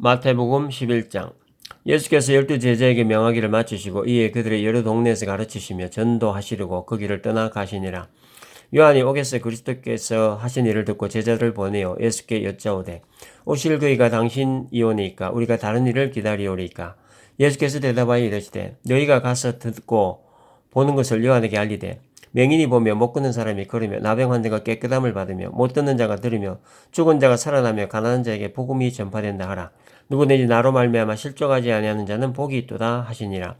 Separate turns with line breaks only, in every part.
마태복음 11장 예수께서 열두 제자에게 명하기를 마치시고 이에 그들의 여러 동네에서 가르치시며 전도하시려고 거기를 떠나 가시니라. 요한이 오겠어 그리스도께서 하신 일을 듣고 제자들을 보내어 예수께 여짜오되 오실 그이가 당신이오니까 우리가 다른 일을 기다리오리까 예수께서 대답하여 이르시되 너희가 가서 듣고 보는 것을 요한에게 알리되 명인이 보며 못 걷는 사람이 걸으며 나병 환자가 깨끗함을 받으며 못 듣는 자가 들으며 죽은 자가 살아나며 가난한 자에게 복음이 전파된다 하라. 누구든지 나로 말미암아 실족하지 아니하는 자는 복이 있도다 하시니라.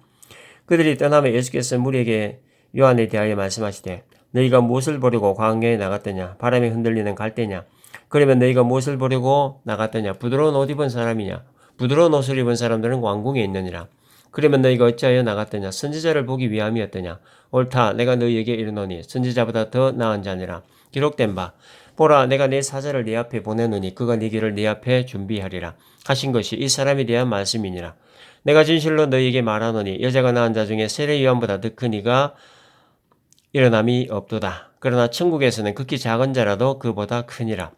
그들이 떠나며 예수께서 무리에게 요한에 대하여 말씀하시되 너희가 무엇을 보려고 광야에 나갔더냐? 바람에 흔들리는 갈대냐? 그러면 너희가 무엇을 보려고 나갔더냐? 부드러운 옷 입은 사람이냐? 부드러운 옷을 입은 사람들은 왕궁에 있느니라 그러면 너희가 어찌하여 나갔더냐? 선지자를 보기 위함이었더냐? 옳다 내가 너희에게 이르노니 선지자보다 더 나은 자니라. 기록된 바. 보라 내가 내 사자를 네 앞에 보내노니 그가 네 길을 네 앞에 준비하리라. 하신 것이 이 사람에 대한 말씀이니라. 내가 진실로 너희에게 말하노니 여자가 낳은 자 중에 세례 요한보다 더 큰 이가 일어남이 없도다. 그러나 천국에서는 극히 작은 자라도 그보다 크니라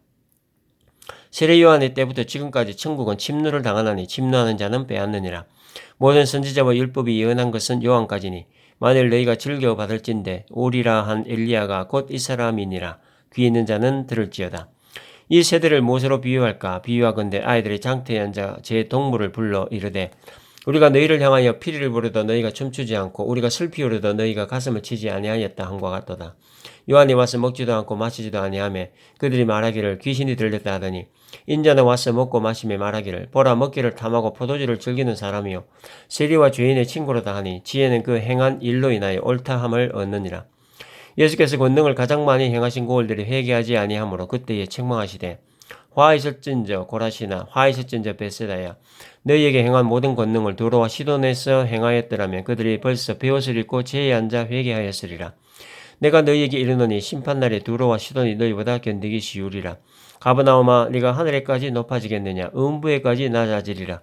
세례 요한의 때부터 지금까지 천국은 침노를 당하나니 침노하는 자는 빼앗느니라. 모든 선지자와 율법이 예언한 것은 요한까지니 만일 너희가 즐겨 받을진대 오리라 한 엘리야가 곧 이 사람이니라. 귀 있는 자는 들을지어다. 이 세대를 무엇으로 비유할까? 비유하건대 아이들의 장태에 앉아 제 동물을 불러 이르되 우리가 너희를 향하여 피리를 부르더 너희가 춤추지 않고 우리가 슬피 우르더 너희가 가슴을 치지 아니하였다 한과 같도다. 요한이 와서 먹지도 않고 마시지도 아니하며 그들이 말하기를 귀신이 들렸다 하더니 인자는 와서 먹고 마시며 말하기를 보라 먹기를 탐하고 포도주를 즐기는 사람이요. 세리와 죄인의 친구로다 하니 지혜는 그 행한 일로 인하여 옳다함을 얻느니라. 예수께서 권능을 가장 많이 행하신 고을들이 회개하지 아니하므로 그때에 책망하시되 화 있을진저 고라시나 화 있을진저 베세다야 너희에게 행한 모든 권능을 도로와 시돈에서 행하였더라면 그들이 벌써 배옷을 입고 제에 앉아 회개하였으리라. 내가 너희에게 이르노니 심판날에 두로와 시돈이 너희보다 견디기 쉬우리라 가버나오마 네가 하늘에까지 높아지겠느냐? 음부에까지 낮아지리라.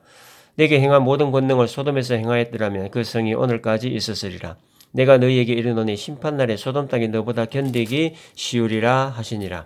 내게 행한 모든 권능을 소돔에서 행하였더라면 그 성이 오늘까지 있었으리라. 내가 너희에게 이르노니 심판날에 소돔 땅이 너보다 견디기 쉬우리라 하시니라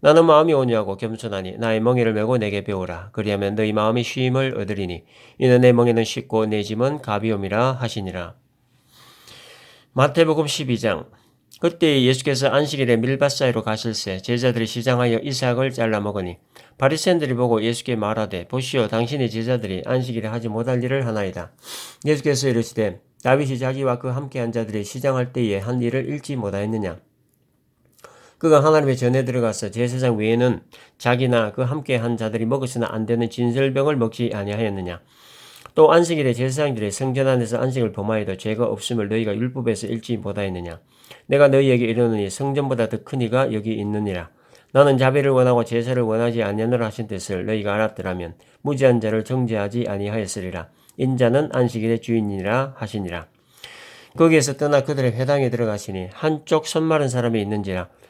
나는 마음이 온유하고 겸손하니 나의 멍에를 메고 내게 배우라. 그리하면 너희 마음이 쉼을 얻으리니 이는 내 멍에는 쉽고 내 짐은 가비움이라 하시니라. 마태복음 12장 그때 예수께서 안식일에 밀밭 사이로 가실새 제자들이 시장하여 이삭을 잘라 먹으니 바리새인들이 보고 예수께 말하되 보시오 당신의 제자들이 안식일에 하지 못할 일을 하나이다. 예수께서 이르시되 다윗이 자기와 그 함께 한 자들이 시장할 때에 한 일을 잃지 못하였느냐 그가 하나님의 전에 들어가서 제사장 외에는 자기나 그 함께 한 자들이 먹어서는 안 되는 진설병을 먹지 아니하였느냐. 또 안식일에 제사장들이 성전 안에서 안식을 범하여도 죄가 없음을 너희가 율법에서 읽지 못하였느냐. 내가 너희에게 이르노니 성전보다 더 큰 이가 여기 있느니라. 나는 자비를 원하고 제사를 원하지 아니하노라 하신 뜻을 너희가 알았더라면 무지한 자를 정죄하지 아니하였으리라. 인자는 안식일의 주인이라 하시니라. 거기에서 떠나 그들의 회당에 들어가시니 한쪽 손 마른 사람이 있는지라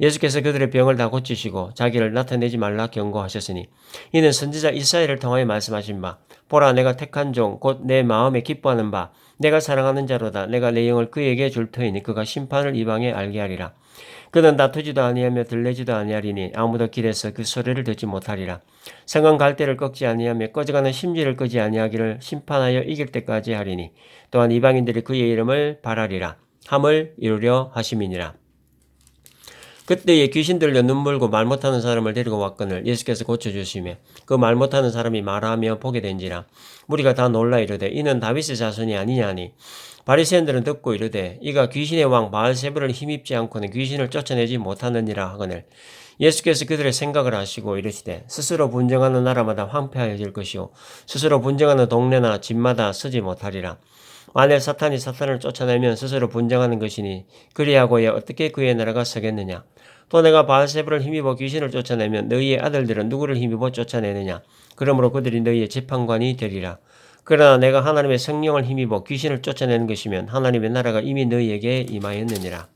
예수께서 그들의 병을 다 고치시고 자기를 나타내지 말라 경고하셨으니 이는 선지자 이사야를 통하여 말씀하신 바 보라 내가 택한 종 곧 내 마음에 기뻐하는 바 내가 사랑하는 자로다. 내가 내 영을 그에게 줄 터이니 그가 심판을 이방에 알게 하리라. 그는 다투지도 아니하며 들레지도 아니하리니 아무도 길에서 그 소리를 듣지 못하리라. 성은 갈대를 꺾지 아니하며 꺼져가는 심지를 끄지 아니하기를 심판하여 이길 때까지 하리니 또한 이방인들이 그의 이름을 바라리라. 함을 이루려 하심이니라 그때에 귀신 들려 눈물고 말 못하는 사람을 데리고 왔거늘 예수께서 고쳐주시며 그 말 못하는 사람이 말하며 보게 된지라 무리가 다 놀라 이르되 이는 다윗의 자손이 아니냐니 바리새인들은 듣고 이르되 이가 귀신의 왕 바알세불을 힘입지 않고는 귀신을 쫓아내지 못하느니라 하거늘 예수께서 그들의 생각을 아시고 이르시되 스스로 분쟁하는 나라마다 황폐하여질 것이요 스스로 분쟁하는 동네나 집마다 서지 못하리라 만일 사탄이 사탄을 쫓아내면 스스로 분쟁하는 것이니 그리하고야 어떻게 그의 나라가 서겠느냐? 또 내가 바알세불을 힘입어 귀신을 쫓아내면 너희의 아들들은 누구를 힘입어 쫓아내느냐? 그러므로 그들이 너희의 재판관이 되리라. 그러나 내가 하나님의 성령을 힘입어 귀신을 쫓아내는 것이면 하나님의 나라가 이미 너희에게 임하였느니라.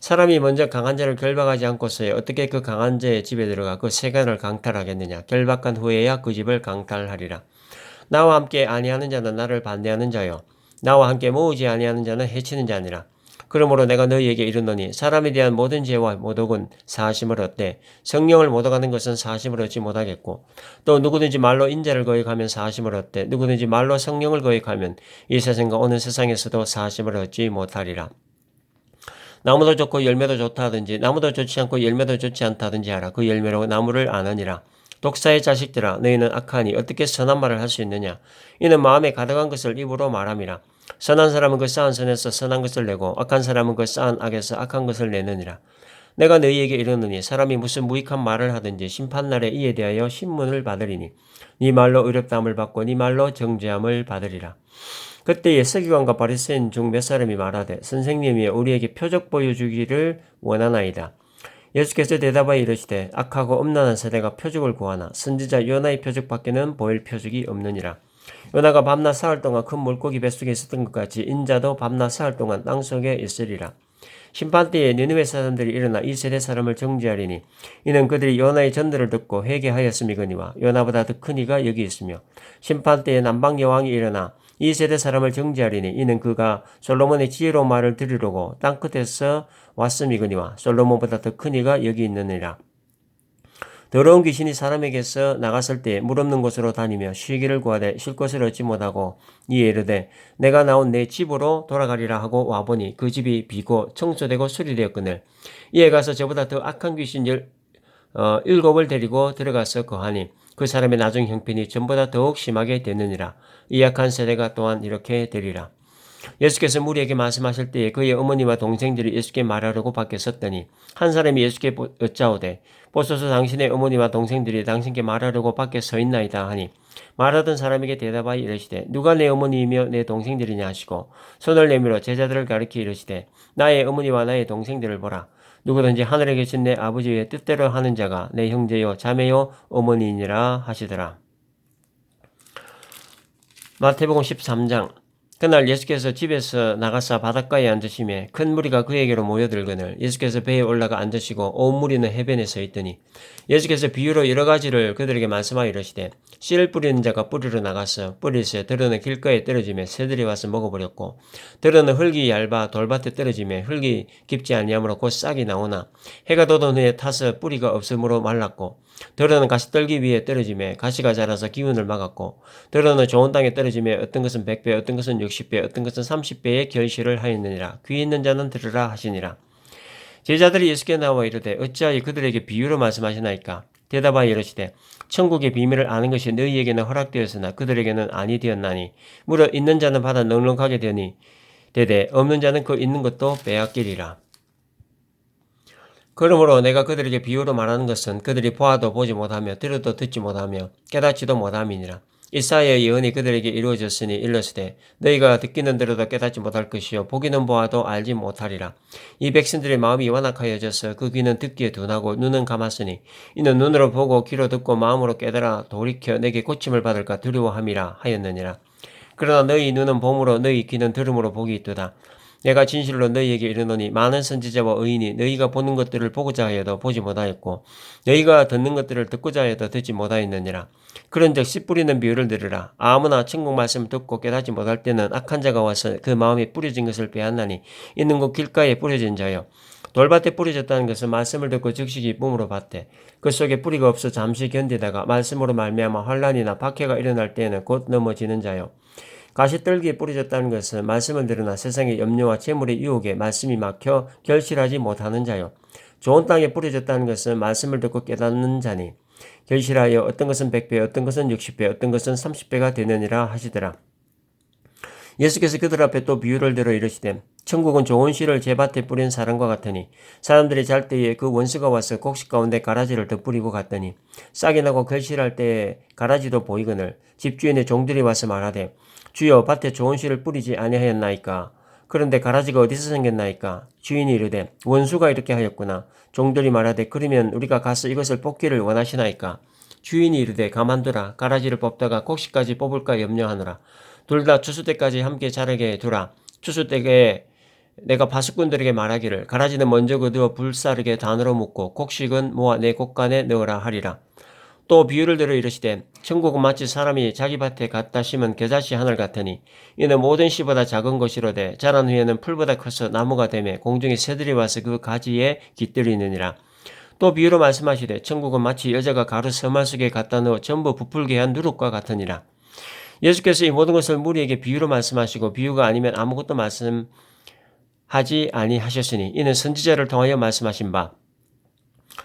사람이 먼저 강한 자를 결박하지 않고서야 어떻게 그 강한 자의 집에 들어가 그 세간을 강탈하겠느냐? 결박한 후에야 그 집을 강탈하리라. 나와 함께 아니하는 자는 나를 반대하는 자요 나와 함께 모으지 아니하는 자는 해치는 자니라. 그러므로 내가 너희에게 이르노니 사람에 대한 모든 죄와 모독은 사심을 얻되 성령을 모독하는 것은 사심을 얻지 못하겠고 또 누구든지 말로 인자를 거역하면 사심을 얻되 누구든지 말로 성령을 거역하면 이 세상과 오는 세상에서도 사심을 얻지 못하리라. 나무도 좋고 열매도 좋다 하든지 나무도 좋지 않고 열매도 좋지 않다 하든지 하라. 그 열매로 나무를 아느니라 독사의 자식들아 너희는 악하니 어떻게 선한 말을 할 수 있느냐? 이는 마음에 가득한 것을 입으로 말함이라. 선한 사람은 그 쌓은 선에서 선한 것을 내고 악한 사람은 그 쌓은 악에서 악한 것을 내느니라. 내가 너희에게 이르느니 사람이 무슨 무익한 말을 하든지 심판날에 이에 대하여 신문을 받으리니 네 말로 의롭다함을 받고 네 말로 정죄함을 받으리라. 그때에 서기관과 바리새인 중 몇 사람이 말하되 선생님이 우리에게 표적 보여주기를 원하나이다. 예수께서 대답하여 이르시되 악하고 엄난한 세대가 표적을 구하나 선지자 요나의 표적밖에는 보일 표적이 없느니라. 요나가 밤낮 사흘 동안 큰 물고기 뱃속에 있었던 것 같이 인자도 밤낮 사흘 동안 땅속에 있으리라. 심판 때에 니느웨 사람들이 일어나 이 세대 사람을 정죄하리니 이는 그들이 요나의 전들을 듣고 회개하였음이거니와 요나보다 더 큰 이가 여기 있으며 심판 때에 남방 여왕이 일어나 이 세대 사람을 정죄하리니 이는 그가 솔로몬의 지혜로 말을 들으려고 땅 끝에서 왔음이거니와 솔로몬보다 더 큰 이가 여기 있느니라. 더러운 귀신이 사람에게서 나갔을 때 물 없는 곳으로 다니며 쉬기를 구하되 쉴 것을 얻지 못하고 이에 이르되 내가 나온 내 집으로 돌아가리라 하고 와보니 그 집이 비고 청소되고 수리되었거늘 이에 가서 저보다 더 악한 귀신 열, 어, 일곱을 데리고 들어가서 거하니 그 사람의 나중 형편이 전보다 더욱 심하게 되느니라. 이 약한 세대가 또한 이렇게 되리라. 예수께서 무리에게 말씀하실 때에 그의 어머니와 동생들이 예수께 말하려고 밖에 섰더니 한 사람이 예수께 여짜오되 보소서 당신의 어머니와 동생들이 당신께 말하려고 밖에 서 있나이다 하니 말하던 사람에게 대답하여 이르시되 누가 내 어머니이며 내 동생들이냐 하시고 손을 내밀어 제자들을 가리켜 이르시되 나의 어머니와 나의 동생들을 보라 누구든지 하늘에 계신 내 아버지의 뜻대로 하는 자가 내 형제요 자매요 어머니이니라 하시더라. 마태복음 13장 그날 예수께서 집에서 나가사 바닷가에 앉으시며 큰 무리가 그에게로 모여들거늘 예수께서 배에 올라가 앉으시고 온 무리는 해변에 서 있더니 예수께서 비유로 여러 가지를 그들에게 말씀하여 이르시되 씨를 뿌리는 자가 뿌리로 나가서 뿌리세 들어는 길가에 떨어지며 새들이 와서 먹어버렸고 들어는 흙이 얇아 돌밭에 떨어지며 흙이 깊지 아니하므로 곧 싹이 나오나 해가 돋은 후에 타서 뿌리가 없으므로 말랐고 들어는 가시 떨기 위에 떨어지며 가시가 자라서 기운을 막았고 들어는 좋은 땅에 떨어지며 어떤 것은 100배 어떤 것은 60배 어떤 것은 30배의 결실을 하였느니라. 귀 있는 자는 들으라 하시니라. 제자들이 예수께 나와 이르되 어찌하여 그들에게 비유로 말씀하시나이까? 대답하여 이르시되 천국의 비밀을 아는 것이 너희에게는 허락되었으나 그들에게는 아니 되었나니. 무려 있는 자는 받아 넉넉하게 되니 되되 없는 자는 그 있는 것도 빼앗기리라 그러므로 내가 그들에게 비유로 말하는 것은 그들이 보아도 보지 못하며 들어도 듣지 못하며 깨닫지도 못함이니라. 이사야의 예언이 그들에게 이루어졌으니 일러스되 너희가 듣기는 들어도 깨닫지 못할 것이요 보기는 보아도 알지 못하리라. 이 백성들의 마음이 완악하여져서 그 귀는 듣기에 둔하고 눈은 감았으니 이는 눈으로 보고 귀로 듣고 마음으로 깨달아 돌이켜 내게 고침을 받을까 두려워함이라 하였느니라. 그러나 너희 눈은 봄으로 너희 귀는 들음으로 복이 있도다. 내가 진실로 너희에게 이르노니 많은 선지자와 의인이 너희가 보는 것들을 보고자 하여도 보지 못하였고 너희가 듣는 것들을 듣고자 하여도 듣지 못하였느니라. 그런즉 씨 뿌리는 비유를 들으라. 아무나 천국 말씀을 듣고 깨닫지 못할 때는 악한 자가 와서 그 마음에 뿌려진 것을 빼앗나니 있는 곳 길가에 뿌려진 자요. 돌밭에 뿌려졌다는 것은 말씀을 듣고 즉시 기쁨으로 받되 그 속에 뿌리가 없어 잠시 견디다가 말씀으로 말미암아 환란이나 박해가 일어날 때에는 곧 넘어지는 자요. 가시떨기에 뿌려졌다는 것은 말씀을 들으나 세상의 염려와 재물의 유혹에 말씀이 막혀 결실하지 못하는 자요. 좋은 땅에 뿌려졌다는 것은 말씀을 듣고 깨닫는 자니 결실하여 어떤 것은 100배, 어떤 것은 60배, 어떤 것은 30배가 되느니라 하시더라. 예수께서 그들 앞에 또 비유를 들어 이르시되 천국은 좋은 씨를 제 밭에 뿌린 사람과 같으니 사람들이 잘 때에 그 원수가 와서 곡식 가운데 가라지를 덧뿌리고 갔더니 싹이 나고 결실할 때에 가라지도 보이거늘 집주인의 종들이 와서 말하되 주여 밭에 좋은 씨를 뿌리지 아니하였나이까? 그런데 가라지가 어디서 생겼나이까? 주인이 이르되 원수가 이렇게 하였구나. 종들이 말하되 그러면 우리가 가서 이것을 뽑기를 원하시나이까? 주인이 이르되 가만두라. 가라지를 뽑다가 곡식까지 뽑을까 염려하노라. 둘 다 추수 때까지 함께 자라게 두라. 추수 때에 내가 바스꾼들에게 말하기를 가라지는 먼저 거두어 불사르게 단으로 묶고 곡식은 모아 내 곡간에 넣으라 하리라 또 비유를 들어 이르시되 천국은 마치 사람이 자기 밭에 갖다 심은 겨자씨 하늘 같으니 이는 모든 씨보다 작은 것이로되 자란 후에는 풀보다 커서 나무가 되매 공중에 새들이 와서 그 가지에 깃들이느니라. 또 비유로 말씀하시되 천국은 마치 여자가 가루 서말 속에 갖다 넣어 전부 부풀게 한 누룩과 같으니라. 예수께서 이 모든 것을 무리에게 비유로 말씀하시고 비유가 아니면 아무것도 말씀하지 아니하셨으니 이는 선지자를 통하여 말씀하신 바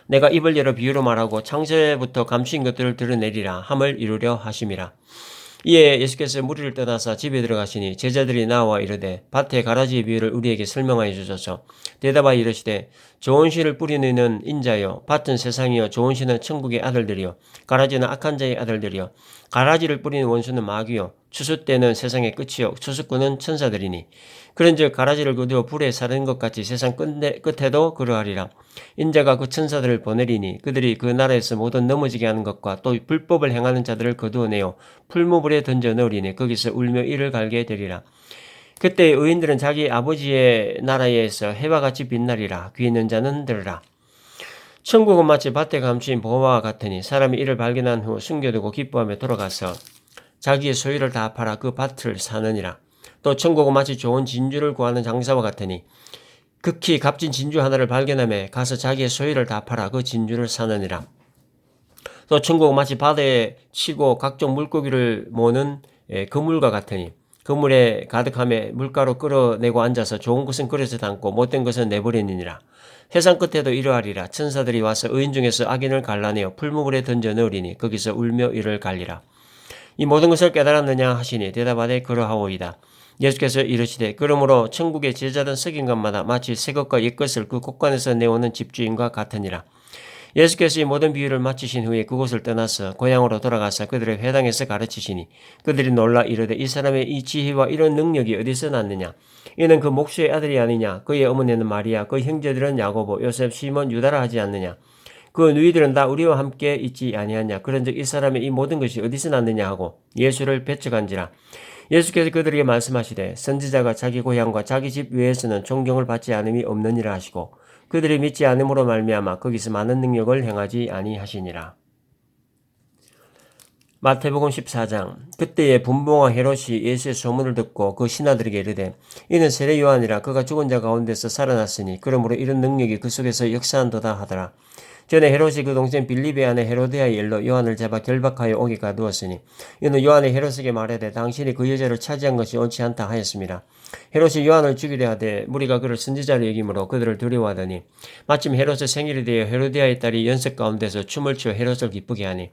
내가 입을 열어 비유로 말하고 창세부터 감추인 것들을 드러내리라. 함을 이루려 하심이라. 이에 예수께서 무리를 떠나서 집에 들어가시니 제자들이 나와 이르되 밭에 가라지의 비유를 우리에게 설명하여 주소서. 대답하여 이르시되 좋은 씨를 뿌리는 인자요. 밭은 세상이요. 좋은 씨는 천국의 아들들이요. 가라지는 악한 자의 아들들이요. 가라지를 뿌리는 원수는 마귀요 추수 때는 세상의 끝이요. 추수꾼은 천사들이니. 그런즉 가라지를 거두어 불에 사르는 것 같이 세상 끝내, 끝에도 그러하리라. 인자가 그 천사들을 보내리니 그들이 그 나라에서 모든 넘어지게 하는 것과 또 불법을 행하는 자들을 거두어 내어 풀무불에 던져 넣으리니 거기서 울며 이를 갈게 되리라. 그때 의인들은 자기 아버지의 나라에서 해와 같이 빛나리라. 귀 있는 자는 들으라. 천국은 마치 밭에 감추인 보화와 같으니 사람이 이를 발견한 후 숨겨두고 기뻐하며 돌아가서 자기의 소유를 다 팔아 그 밭을 사느니라. 또 천국은 마치 좋은 진주를 구하는 장사와 같으니 극히 값진 진주 하나를 발견함에 가서 자기의 소유를 다 팔아 그 진주를 사느니라. 또 천국은 마치 바다에 치고 각종 물고기를 모는 예, 그물과 같으니 그물에 가득함에 물가로 끌어내고 앉아서 좋은 것은 그릇에 담고 못된 것은 내버리느니라. 세상 끝에도 이러하리라. 천사들이 와서 의인 중에서 악인을 갈라내어 풀무불에 던져 넣으리니 거기서 울며 이를 갈리라. 이 모든 것을 깨달았느냐 하시니 대답하되 그러하오이다. 예수께서 이르시되 그러므로 천국의 제자든 석인 것마다 마치 새 것과 옛 것을 그 곳간에서 내오는 집주인과 같으니라. 예수께서 이 모든 비유를 마치신 후에 그곳을 떠나서 고향으로 돌아가서 그들의 회당에서 가르치시니 그들이 놀라 이르되 이 사람의 이 지혜와 이런 능력이 어디서 났느냐 이는 그 목수의 아들이 아니냐 그의 어머니는 마리아 그 형제들은 야고보 요셉 시몬 유다라 하지 않느냐 그 누이들은 다 우리와 함께 있지 아니하냐 그런즉 이 사람의 이 모든 것이 어디서 났느냐 하고 예수를 배척한지라 예수께서 그들에게 말씀하시되 선지자가 자기 고향과 자기 집 외에서는 존경을 받지 않음이 없느니라 하시고 그들이 믿지 않음으로 말미암아 거기서 많은 능력을 행하지 아니하시니라. 마태복음 14장 그때에 분봉와 헤롯이 예수의 소문을 듣고 그 신하들에게 이르되 이는 세례 요한이라 그가 죽은 자 가운데서 살아났으니 그러므로 이런 능력이 그 속에서 역사한도다 하더라. 전에 헤롯이 그 동생 빌립의 아내 헤로데아의 일로 요한을 잡아 결박하여 오게 가두었으니 이는 요한이 헤롯에게 말하되 당신이 그 여자를 차지한 것이 옳지 않다 하였습니다. 헤롯이 요한을 죽이려 하되 무리가 그를 선지자로 여김으로 그들을 두려워하더니 마침 헤롯의 생일이 되어 헤로데아의 딸이 연석 가운데서 춤을 추어 헤롯을 기쁘게 하니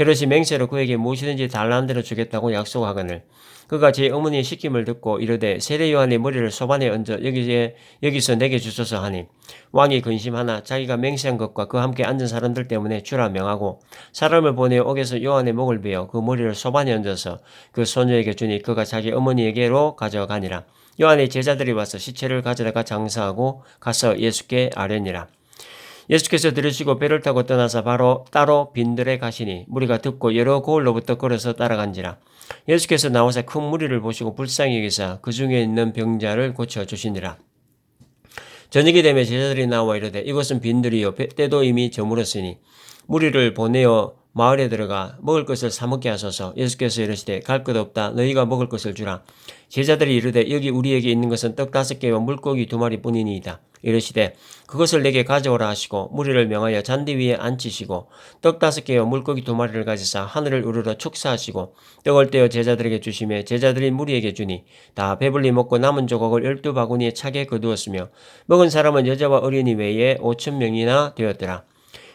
헤롯이 맹세로 그에게 무엇이든지 대로 주겠다고 약속하거늘 그가 제 어머니의 시킴을 듣고 이르되 세례 요한의 머리를 소반에 얹어 여기에 여기서 내게 주소서 하니 왕이 근심하나 자기가 맹세한 것과 그 함께 앉은 사람들 때문에 주라 명하고 사람을 보내 옥에서 요한의 목을 베어 그 머리를 소반에 얹어서 그 소녀에게 주니 그가 자기 어머니에게로 가져가니라. 요한의 제자들이 와서 시체를 가져다가 장사하고 가서 예수께 아뢰니라 예수께서 들으시고 배를 타고 떠나서 바로 따로 빈들에 가시니 무리가 듣고 여러 고을로부터 걸어서 따라간지라 예수께서 나와서 큰 무리를 보시고 불쌍히 여기사 그 중에 있는 병자를 고쳐 주시니라. 저녁이 되면 제자들이 나와 이르되 이것은 빈들이요 때도 이미 저물었으니 무리를 보내어 마을에 들어가 먹을 것을 사 먹게 하소서. 예수께서 이르시되 갈 것 없다. 너희가 먹을 것을 주라. 제자들이 이르되 여기 우리에게 있는 것은 떡 다섯 개와 물고기 두 마리뿐이니이다. 이르시되 그것을 내게 가져오라 하시고 무리를 명하여 잔디 위에 앉히시고 떡 다섯 개와 물고기 두 마리를 가지사 하늘을 우러러 축사하시고 떡을 떼어 제자들에게 주시며 제자들이 무리에게 주니 다 배불리 먹고 남은 조각을 열두 바구니에 차게 거두었으며 먹은 사람은 여자와 어린이 외에 오천 명이나 되었더라.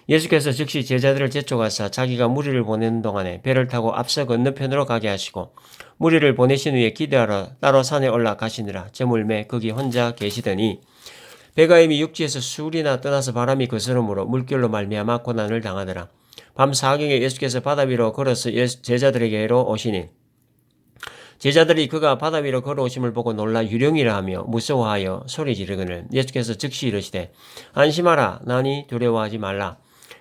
예수께서 즉시 제자들을 제쳐가사 자기가 무리를 보내는 동안에 배를 타고 앞서 건너편으로 가게 하시고 무리를 보내신 후에 기대하러 따로 산에 올라가시니라 저물매 거기 혼자 계시더니 배가 이미 육지에서 수리나 떠나서 바람이 거스름으로 물결로 말미암아 고난을 당하더라. 밤 사경에 예수께서 바다 위로 걸어서 제자들에게로 오시니 제자들이 그가 바다 위로 걸어오심을 보고 놀라 유령이라 하며 무서워하여 소리 지르거늘 예수께서 즉시 이르시되 안심하라 나니 두려워하지 말라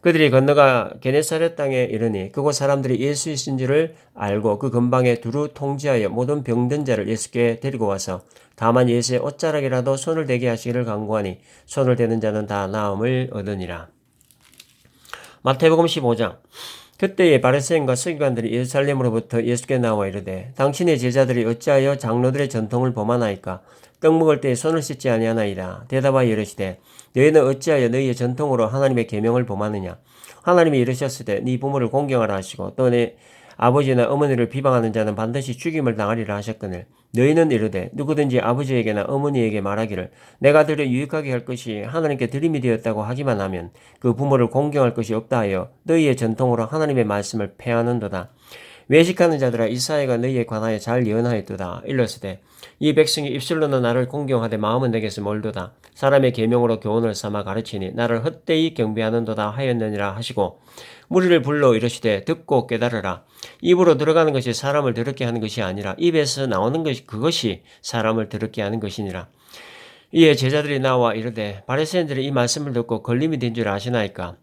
그들이 건너가 게네사렛 땅에 이르니 그곳 사람들이 예수이신 줄을 알고 그 근방에 두루 통지하여 모든 병든 자를 예수께 데리고 와서 다만 예수의 옷자락이라도 손을 대게 하시기를 간구하니 손을 대는 자는 다 나음을 얻으니라. 마태복음 15장 그때에 바리새인과 서기관들이 예루살렘으로부터 예수께 나와 이르되 당신의 제자들이 어찌하여 장로들의 전통을 범하나이까 떡 먹을 때에 손을 씻지 아니하나이다. 대답하여 이르시되 너희는 어찌하여 너희의 전통으로 하나님의 계명을 범하느냐 하나님이 이르셨을 때 네 부모를 공경하라 하시고 또 내 아버지나 어머니를 비방하는 자는 반드시 죽임을 당하리라 하셨거늘 너희는 이르되 누구든지 아버지에게나 어머니에게 말하기를 내가 들여 유익하게 할 것이 하나님께 드림이 되었다고 하기만 하면 그 부모를 공경할 것이 없다 하여 너희의 전통으로 하나님의 말씀을 폐하는도다. 외식하는 자들아 이사야가 너희에 관하여 잘 예언하였도다. 일렀으되 이 백성이 입술로는 나를 공경하되 마음은 내게서 멀도다. 사람의 계명으로 교훈을 삼아 가르치니 나를 헛되이 경배하는도다 하였느니라 하시고 무리를 불러 이르시되 듣고 깨달으라. 입으로 들어가는 것이 사람을 더럽게 하는 것이 아니라 입에서 나오는 것이 그것이 사람을 더럽게 하는 것이니라. 이에 제자들이 나와 이르되 바리새인들이 이 말씀을 듣고 걸림이 된 줄 아시나이까?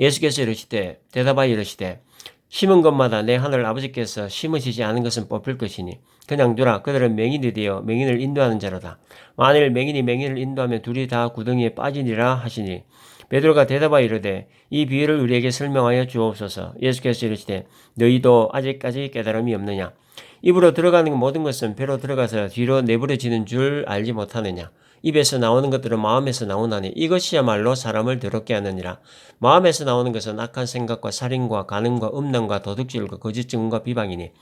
예수께서 이르시되 대답하여 이르시되 심은 것마다 내 하늘 아버지께서 심으시지 않은 것은 뽑힐 것이니 그냥 두라 그들은 맹인이 되어 맹인을 인도하는 자로다. 만일 맹인이 맹인을 인도하면 둘이 다 구덩이에 빠지니라 하시니 베드로가 대답하여 이르되 이 비유를 우리에게 설명하여 주옵소서. 예수께서 이르시되 너희도 아직까지 깨달음이 없느냐? 입으로 들어가는 모든 것은 배로 들어가서 뒤로 내버려지는 줄 알지 못하느냐? 입에서 나오는 것들은 마음에서 나오나니 이것이야말로 사람을 더럽게 하느니라. 마음에서 나오는 것은 악한 생각과 살인과 간음과 음란과 도둑질과 거짓 증언과 비방이니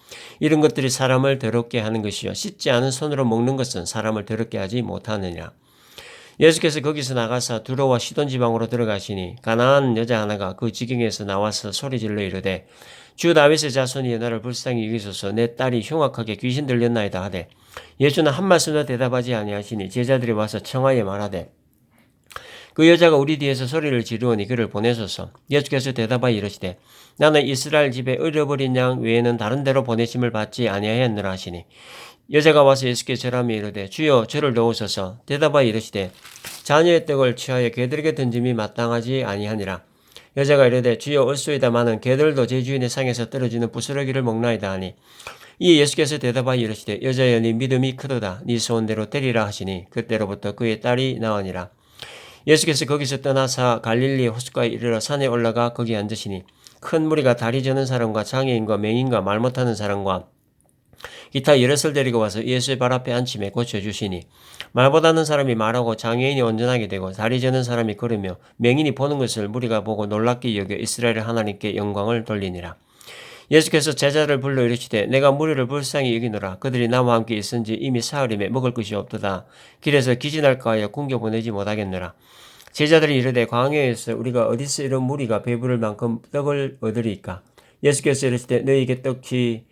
이런 것들이 사람을 더럽게 하는 것이요 씻지 않은 손으로 먹는 것은 사람을 더럽게 하지 못하느니라. 예수께서 거기서 나가사 두로와 시돈 지방으로 들어가시니 가나안 여자 하나가 그 지경에서 나와서 소리질러 이르되 주 다윗의 자손이 나를 불쌍히 여기소서 내 딸이 흉악하게 귀신 들렸나이다 하되 예수는 한 말씀도 대답하지 아니하시니 제자들이 와서 청하에 말하되 그 여자가 우리 뒤에서 소리를 지르오니 그를 보내소서. 예수께서 대답하여 이르시되 나는 이스라엘 집에 잃어버린 양 외에는 다른 데로 보내심을 받지 아니하였느라 하시니 여자가 와서 예수께 절하며 이르되 주여 저를 도우소서. 대답하여 이르시되 자녀의 떡을 취하여 개들에게 던짐이 마땅하지 아니하니라. 여자가 이르되 주여 올소이다마는 개들도 제 주인의 상에서 떨어지는 부스러기를 먹나이다 하니 이 예수께서 대답하여 이르시되 여자여 네 믿음이 크도다 네 소원대로 되리라 하시니 그때로부터 그의 딸이 나으니라 예수께서 거기서 떠나사 갈릴리 호숫가에 이르러 산에 올라가 거기 앉으시니 큰 무리가 다리 저는 사람과 장애인과 맹인과 말 못하는 사람과 기타 여럿을 데리고 와서 예수의 발 앞에 앉힘에 고쳐주시니 말보다는 사람이 말하고 장애인이 온전하게 되고 다리 저는 사람이 걸으며 맹인이 보는 것을 무리가 보고 놀랍게 여겨 이스라엘 하나님께 영광을 돌리니라. 예수께서 제자를 불러 이르시되 내가 무리를 불쌍히 여기노라. 그들이 나와 함께 있은지 이미 사흘임에 먹을 것이 없도다. 길에서 기진할까 하여 궁겨 보내지 못하겠노라. 제자들이 이르되 광야에서 우리가 어디서 이런 무리가 배부를 만큼 떡을 얻으리까? 예수께서 이르시되 너희에게 떡이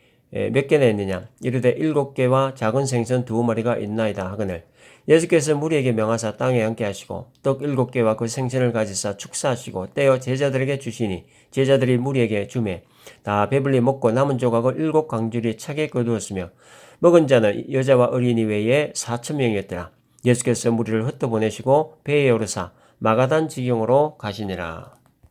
몇 개나 있느냐? 이르되 일곱 개와 작은 생선 두 마리가 있나이다 하거늘. 예수께서 무리에게 명하사 땅에 앉게 하시고 떡 일곱 개와 그 생선을 가지사 축사하시고 떼어 제자들에게 주시니 제자들이 무리에게 주매 다 배불리 먹고 남은 조각을 일곱 강줄이 차게 거두었으며 먹은 자는 여자와 어린이 외에 사천 명이었더라. 예수께서 무리를 흩어보내시고 배에 오르사 마가단 지경으로 가시니라.